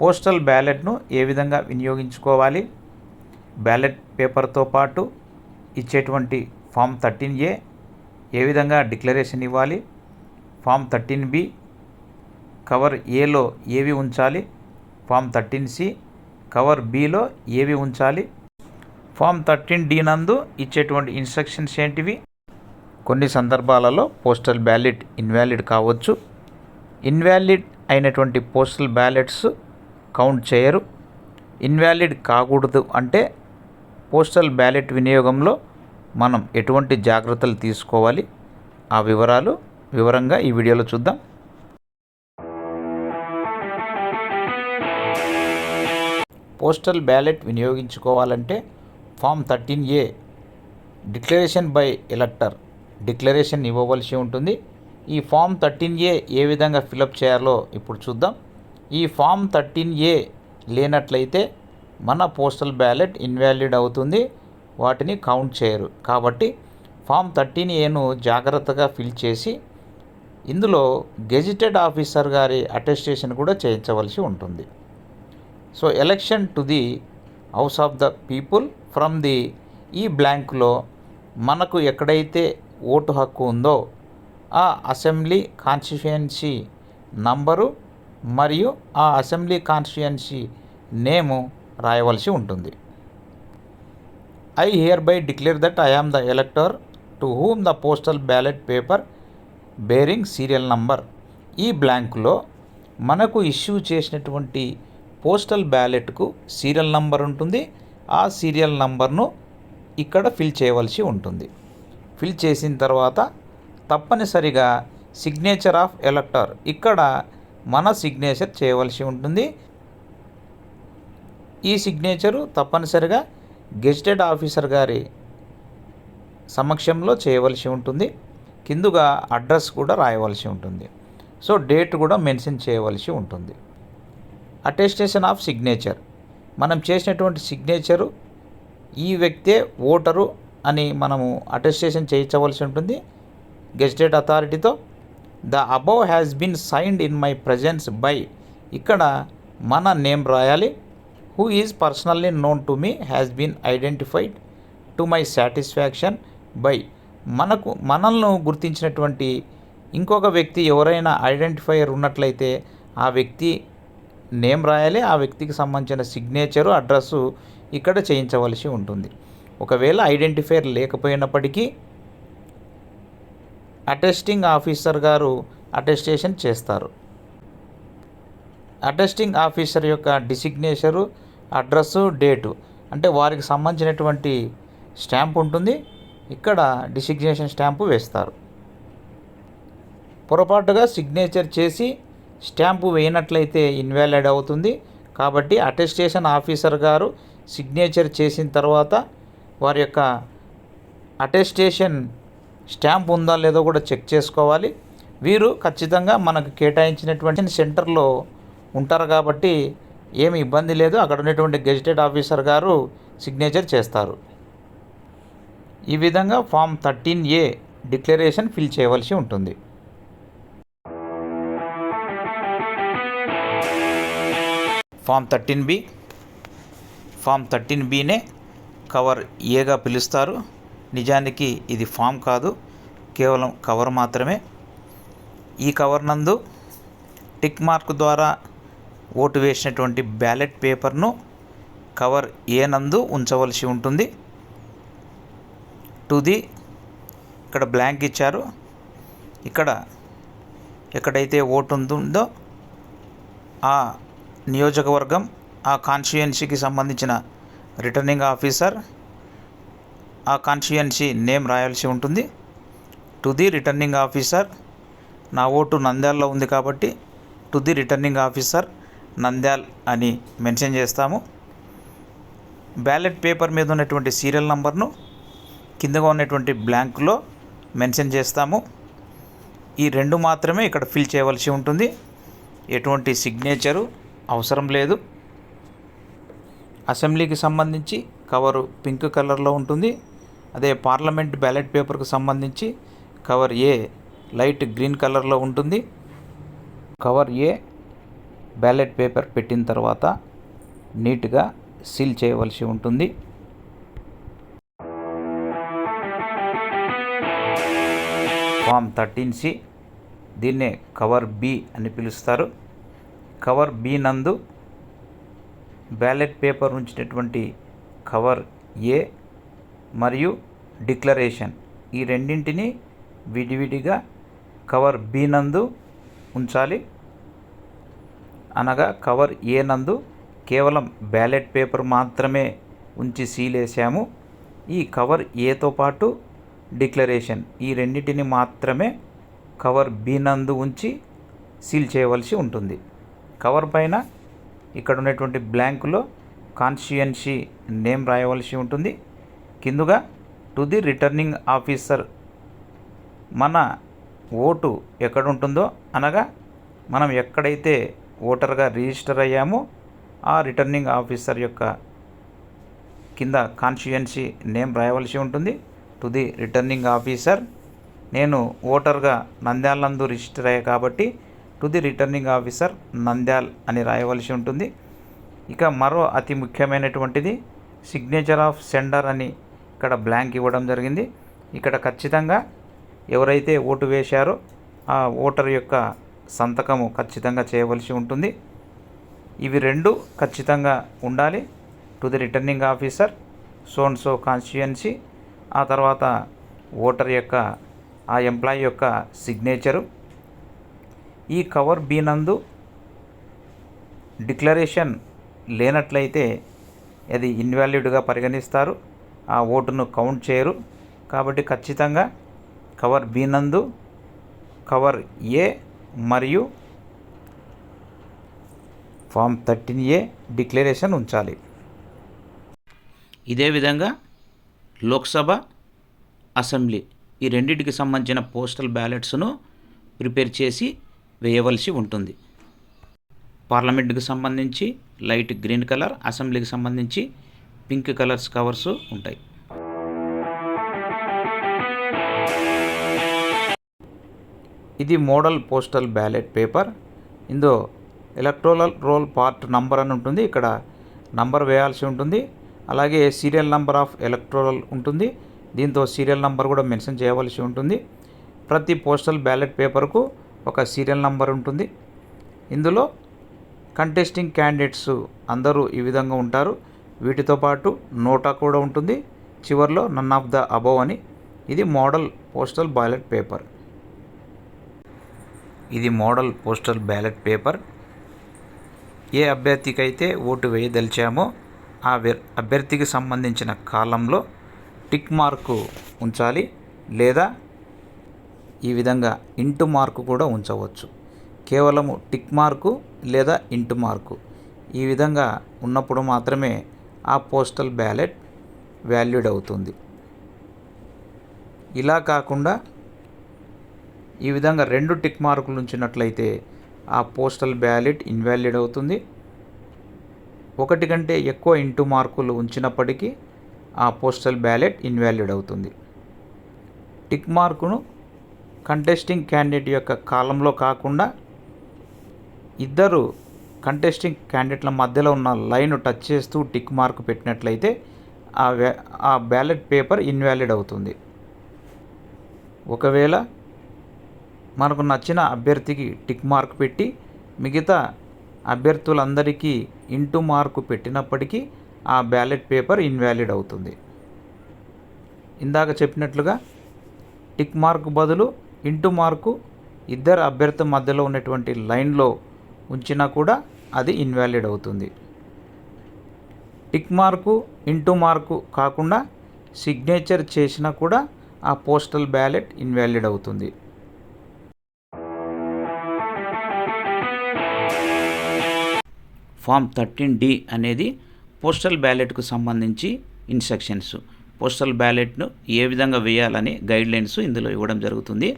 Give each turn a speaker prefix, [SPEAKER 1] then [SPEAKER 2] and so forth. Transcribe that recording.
[SPEAKER 1] Postal బ్యాలెట్ను ఏ విధంగా వినియోగించుకోవాలి? Ballot పేపర్తో పాటు ఇచ్చేటువంటి ఫామ్ థర్టీన్ ఏ ఏ విధంగా డిక్లరేషన్ ఇవ్వాలి? ఫామ్ థర్టీన్ బి కవర్ ఏలో ఏవి ఉంచాలి? ఫామ్ థర్టీన్ సి కవర్ బిలో ఏవి ఉంచాలి? ఫామ్ థర్టీన్ డి నందు ఇచ్చేటువంటి ఇన్స్ట్రక్షన్స్ ఏంటివి? కొన్ని సందర్భాలలో పోస్టల్ బ్యాలెట్ ఇన్వాలిడ్ కావచ్చు. ఇన్వాలిడ్ అయినటువంటి పోస్టల్ బ్యాలెట్స్ కౌంట్ చేయరు. ఇన్వాలిడ్ కాకూడదు అంటే పోస్టల్ బ్యాలెట్ వినియోగంలో మనం ఎటువంటి జాగ్రత్తలు తీసుకోవాలి? ఆ వివరాలు వివరంగా ఈ వీడియోలో చూద్దాం. Postal ballot వినియోగించుకోవాలంటే form thirteen A declaration by elector declaration ఇవ్వవలసి ఉంటుంది. ఈ ఫామ్ థర్టీన్ ఏ ఏ విధంగా ఫిలప్ చేయాలో ఇప్పుడు చూద్దాం. ఈ ఫామ్ థర్టీన్ ఏ లేనట్లయితే మన పోస్టల్ బ్యాలెట్ ఇన్వాలిడ్ అవుతుంది. వాటిని కౌంట్ చేయరు. కాబట్టి ఫామ్ థర్టీన్ ఏను జాగ్రత్తగా ఫిల్ చేసి ఇందులో గెజిటెడ్ ఆఫీసర్ గారి అటెస్టేషన్ కూడా చేయించవలసి ఉంటుంది. So election to the house of the people from the ఈ బ్లాంక్లో మనకు ఎక్కడైతే ఓటు హక్కు ఉందో ఆ అసెంబ్లీ కాన్స్టిట్యుయెన్సీ నంబరు మరియు ఆ అసెంబ్లీ కాన్స్టిట్యుయెన్సీ నేము రాయవలసి ఉంటుంది. I hereby declare that I am the elector to whom the postal ballot paper bearing serial number ఈ బ్లాంక్లో మనకు ఇష్యూ చేసినటువంటి పోస్టల్ బ్యాలెట్కు సీరియల్ నంబర్ ఉంటుంది. ఆ సీరియల్ నంబర్ను ఇక్కడ ఫిల్ చేయవలసి ఉంటుంది. ఫిల్ చేసిన తర్వాత తప్పనిసరిగా సిగ్నేచర్ ఆఫ్ ఎలక్టర్ ఇక్కడ మన సిగ్నేచర్ చేయవలసి ఉంటుంది. ఈ సిగ్నేచరు తప్పనిసరిగా గెజిటెడ్ ఆఫీసర్ గారి సమక్షంలో చేయవలసి ఉంటుంది. కిందుగా అడ్రస్ కూడా రాయవలసి ఉంటుంది. సో డేట్ కూడా మెన్షన్ చేయవలసి ఉంటుంది. అటెస్టేషన్ ఆఫ్ సిగ్నేచర్ మనం చేసినటువంటి సిగ్నేచరు ఈ వ్యక్తే ఓటరు అని మనము అటెస్టేషన్ చేయించవలసి ఉంటుంది. Gazetted అథారిటీతో the above has been signed in my presence by ఇక్కడ మన నేమ్ రాయాలి. Who is personally known to me has been identified to my satisfaction by మనకు మనల్ని గుర్తించినటువంటి ఇంకొక వ్యక్తి ఎవరైనా ఐడెంటిఫైయర్ ఉన్నట్లయితే ఆ వ్యక్తి నేమ్ రాయాలి. ఆ వ్యక్తికి సంబంధించిన సిగ్నేచరు అడ్రస్సు ఇక్కడ చేయించవలసి ఉంటుంది. ఒకవేళ ఐడెంటిఫైయర్ లేకపోయినప్పటికీ అటెస్టింగ్ ఆఫీసర్ గారు అటెస్టేషన్ చేస్తారు. అటెస్టింగ్ ఆఫీసర్ యొక్క డిసిగ్నేచరు అడ్రస్సు డేటు అంటే వారికి సంబంధించినటువంటి స్టాంప్ ఉంటుంది. ఇక్కడ డిసిగ్నేషన్ స్టాంపు వేస్తారు. పొరపాటుగా సిగ్నేచర్ చేసి స్టాంపు వేయనట్లయితే ఇన్వాలిడ్ అవుతుంది. కాబట్టి అటెస్టేషన్ ఆఫీసర్ గారు సిగ్నేచర్ చేసిన తర్వాత వారి యొక్క అటెస్టేషన్ స్టాంప్ ఉందా లేదో కూడా చెక్ చేసుకోవాలి. వీరు ఖచ్చితంగా మనకు కేటాయించినటువంటి సెంటర్లో ఉంటారు కాబట్టి ఏమి ఇబ్బంది లేదు. అక్కడ ఉన్నటువంటి గెజిటెడ్ ఆఫీసర్ గారు సిగ్నేచర్ చేస్తారు. ఈ విధంగా form thirteen A declaration fill చేయవలసి ఉంటుంది. Form thirteen B form thirteen బినే cover ఏగా పిలుస్తారు. నిజానికి ఇది ఫామ్ కాదు కేవలం కవర్ మాత్రమే. ఈ కవర్ నందు టిక్ మార్క్ ద్వారా ఓటు వేసినటువంటి బ్యాలెట్ పేపర్ను కవర్ ఏ నందు ఉంచవలసి ఉంటుంది. టు ది ఇక్కడ బ్లాంక్ ఇచ్చారు. ఇక్కడ ఎక్కడైతే ఓటు ఉంటుందో ఆ నియోజకవర్గం ఆ కాన్స్టిట్యుయెన్సీకి సంబంధించిన రిటర్నింగ్ ఆఫీసర్ ఆ కాన్స్టిట్యుయెన్సీ నేమ్ రాయాల్సి ఉంటుంది. టు ది రిటర్నింగ్ ఆఫీసర్ నా ఓటు నంద్యాలలో ఉంది కాబట్టి to the returning officer Nandyal అని మెన్షన్ చేస్తాము. బ్యాలెట్ పేపర్ మీద ఉన్నటువంటి సీరియల్ నంబర్ను కిందగా ఉన్నటువంటి బ్లాంక్లో మెన్షన్ చేస్తాము. ఈ రెండు మాత్రమే ఇక్కడ ఫిల్ చేయవలసి ఉంటుంది. ఎటువంటి సిగ్నేచరు అవసరం లేదు. అసెంబ్లీకి సంబంధించి కవరు పింక్ కలర్లో ఉంటుంది. అదే పార్లమెంట్ బ్యాలెట్ పేపర్కు సంబంధించి కవర్ ఏ లైట్ గ్రీన్ కలర్లో ఉంటుంది. కవర్ ఏ బ్యాలెట్ పేపర్ పెట్టిన తర్వాత నీట్గా సీల్ చేయవలసి ఉంటుంది. ఫామ్ థర్టీన్ సి దీన్నే కవర్ బి అని పిలుస్తారు. కవర్ బి నందు బ్యాలెట్ పేపర్ ఉంచినటువంటి కవర్ ఏ మరియు డిక్లరేషన్. ఈ రెండింటిని విడివిడిగా కవర్ బి నందు ఉంచాలి. అనగా కవర్ ఏ నందు కేవలం బ్యాలెట్ పేపర్ మాత్రమే ఉంచి సీల్ వేసాము. ఈ కవర్ ఏతో పాటు డిక్లరేషన్. ఈ రెండింటిని మాత్రమే కవర్ బి నందు ఉంచి సీల్ చేయవలసి ఉంటుంది. కవర్ పైన ఇక్కడ ఉన్నటువంటి బ్లాంకులో కాన్స్టిట్యుయెన్సీ నేమ్ రాయవలసి ఉంటుంది. కిందుగా టు ది రిటర్నింగ్ ఆఫీసర్. మన ఓటు ఎక్కడ ఉంటుందో అనగా మనం ఎక్కడైతే ఓటర్గా రిజిస్టర్ అయ్యామో ఆ రిటర్నింగ్ ఆఫీసర్ యొక్క కింద కాన్స్టిట్యుయెన్సీ నేమ్ రాయవలసి ఉంటుంది. To the returning officer. నేను ఓటర్గా నంద్యాల నందు రిజిస్టర్ అయ్యా కాబట్టి to the returning officer Nandyal అని రాయవలసి ఉంటుంది. ఇక మరో అతి ముఖ్యమైనటువంటిది సిగ్నేచర్ ఆఫ్ సెండర్ అని ఇక్కడ బ్లాంక్ ఇవ్వడం జరిగింది. ఇక్కడ ఖచ్చితంగా ఎవరైతే ఓటు వేశారో ఆ ఓటర్ యొక్క సంతకము ఖచ్చితంగా చేయవలసి ఉంటుంది. ఇవి రెండు ఖచ్చితంగా ఉండాలి. టు ది రిటర్నింగ్ ఆఫీసర్ సోన్ సో కాన్స్టిట్యుయెన్సీ ఆ తర్వాత ఓటర్ యొక్క ఆ ఎంప్లాయీ యొక్క సిగ్నేచరు ఈ కవర్ బి నందు డిక్లరేషన్ లేనట్లయితే అది ఇన్వాలిడ్గా పరిగణిస్తారు. ఆ ఓటును కౌంట్ చేయరు. కాబట్టి ఖచ్చితంగా కవర్ బి నందు కవర్ ఏ మరియు ఫామ్ థర్టీన్ ఏ డిక్లరేషన్ ఉంచాలి. ఇదే విధంగా లోక్సభ అసెంబ్లీ ఈ రెండింటికి సంబంధించిన పోస్టల్ బ్యాలెట్స్ను ప్రిపేర్ చేసి వేయవలసి ఉంటుంది. పార్లమెంట్కి సంబంధించి లైట్ గ్రీన్ కలర్ అసెంబ్లీకి సంబంధించి పింక్ కలర్స్ కవర్స్ ఉంటాయి. ఇది మోడల్ పోస్టల్ బ్యాలెట్ పేపర్. ఇందులో ఎలక్ట్రోలల్ రోల్ పార్ట్ నంబర్ అని ఉంటుంది. ఇక్కడ నంబర్ వేయాల్సి ఉంటుంది. అలాగే సీరియల్ నంబర్ ఆఫ్ ఎలక్ట్రోలల్ ఉంటుంది. దీంతో సీరియల్ నంబర్ కూడా మెన్షన్ చేయవలసి ఉంటుంది. ప్రతి పోస్టల్ బ్యాలెట్ పేపర్కు ఒక సీరియల్ నంబర్ ఉంటుంది. ఇందులో కంటెస్టింగ్ క్యాండిడేట్స్ అందరూ ఈ విధంగా ఉంటారు. వీటితో పాటు నోటా కూడా ఉంటుంది. చివరిలో నన్ ఆఫ్ ద అబవ్ అని. ఇది మోడల్ పోస్టల్ బ్యాలెట్ పేపర్. ఇది మోడల్ పోస్టల్ బ్యాలెట్ పేపర్. ఏ అభ్యర్థికైతే ఓటు వేయదలిచామో ఆ అభ్యర్థికి సంబంధించిన కాలంలో టిక్ మార్కు ఉంచాలి లేదా ఈ విధంగా ఇంటు మార్కు కూడా ఉంచవచ్చు. కేవలము టిక్ మార్కు లేదా ఇంటు మార్కు. ఈ విధంగా ఉన్నప్పుడు మాత్రమే ఆ పోస్టల్ బ్యాలెట్ వ్యాల్యూడ్ అవుతుంది. ఇలా కాకుండా ఈ విధంగా రెండు టిక్ మార్కులు ఉంచినట్లయితే ఆ పోస్టల్ బ్యాలెట్ ఇన్వాలిడ్ అవుతుంది. ఒకటి కంటే ఎక్కువ ఇంటూ మార్కులు ఉంచినప్పటికీ ఆ పోస్టల్ బ్యాలెట్ ఇన్వాలిడ్ అవుతుంది. టిక్ మార్కును కంటెస్టింగ్ క్యాండిడేట్ యొక్క కాలంలో కాకుండా ఇద్దరు కంటెస్టింగ్ క్యాండిడేట్ల మధ్యలో ఉన్న లైన్ టచ్ చేస్తూ టిక్ మార్క్ పెట్టినట్లయితే ఆ ఆ బ్యాలెట్ పేపర్ ఇన్వాలిడ్ అవుతుంది. ఒకవేళ మనకు నచ్చిన అభ్యర్థికి టిక్ మార్క్ పెట్టి మిగతా అభ్యర్థులందరికీ ఇంటూ మార్కు పెట్టినప్పటికీ ఆ బ్యాలెట్ పేపర్ ఇన్వాలిడ్ అవుతుంది. ఇందాక చెప్పినట్లుగా టిక్ మార్క్ బదులు ఇంటూ మార్కు ఇద్దరు అభ్యర్థి మధ్యలో ఉన్నటువంటి లైన్లో ఉంచినా కూడా అది ఇన్వాలిడ్ అవుతుంది. టిక్ మార్కు ఇంటూ మార్కు కాకుండా సిగ్నేచర్ చేసినా కూడా ఆ పోస్టల్ బ్యాలెట్ ఇన్వాలిడ్ అవుతుంది. ఫామ్ థర్టీన్ డి అనేది పోస్టల్ బ్యాలెట్కు సంబంధించి ఇన్స్ట్రక్షన్స్ పోస్టల్ బ్యాలెట్ను ఏ విధంగా వేయాలని గైడ్లైన్స్ ఇందులో ఇవ్వడం జరుగుతుంది.